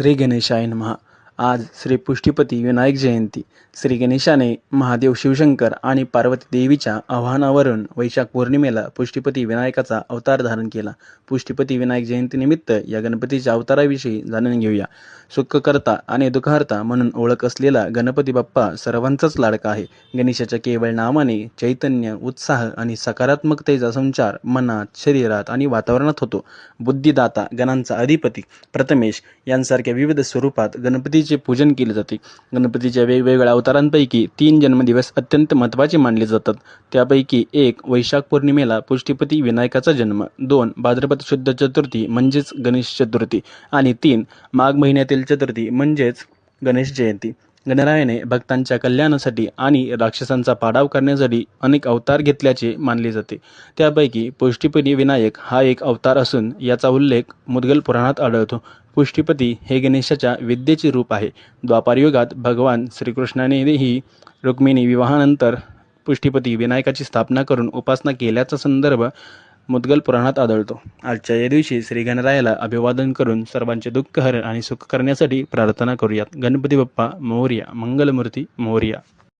श्री गणेशाय नमः. आज श्री पुष्टीपती विनायक जयंती. श्री गणेशाने महादेव शिवशंकर आणि पार्वती देवीच्या आव्हानावरून वैशाख पौर्णिमेला पुष्टीपती विनायकाचा अवतार धारण केला. पुष्टीपती विनायक जयंतीनिमित्त या गणपतीच्या अवताराविषयी जाणून घेऊया. सुखकर्ता आणि दुःखहर्ता म्हणून ओळख असलेला गणपती बाप्पा सर्वांचाच लाडका आहे. गणेशाच्या केवळ नावाने चैतन्य उत्साह आणि सकारात्मकतेचा संचार मनात शरीरात आणि वातावरणात होतो. बुद्धिदाता गणांचा अधिपती प्रथमेश यांसारख्या विविध स्वरूपात गणपतीची पूजन केले जाते. गणपतीच्या वेगवेगळ्या अवतारांपैकी तीन जन्मदिवस अत्यंत महत्त्वाचे मानले जातात. त्यापैकी एक वैशाख पौर्णिमेला पुष्टीपती विनायकाचा जन्म दोन भाद्रपद शुद्ध चतुर्थी म्हणजेच गणेश चतुर्थी आणि तीन माघ महिन्यातील चतुर्थी म्हणजेच गणेश जयंती. गणरायाने भक्तांच्या कल्याणासाठी आणि राक्षसांचा पाडाव करण्यासाठी अनेक अवतार घेतल्याचे मानले जाते. त्यापैकी पुष्टीपती विनायक हा एक अवतार असून याचा उल्लेख मुदगल पुराणात आढळतो. पुष्टीपती हे गणेशाच्या विद्येचे रूप आहे. द्वापारयुगात भगवान श्रीकृष्णानेही रुक्मिणी विवाहानंतर पुष्टीपती विनायकाची स्थापना करून उपासना केल्याचा संदर्भ मुद्गल पुराणात आढळतो. आजच्या या दिवशी श्री गणरायाला अभिवादन करून सर्वांचे दुःख हरण आणि सुख करण्यासाठी प्रार्थना करूयात. गणपती बाप्पा मोर्या मंगलमूर्ती मोर्या.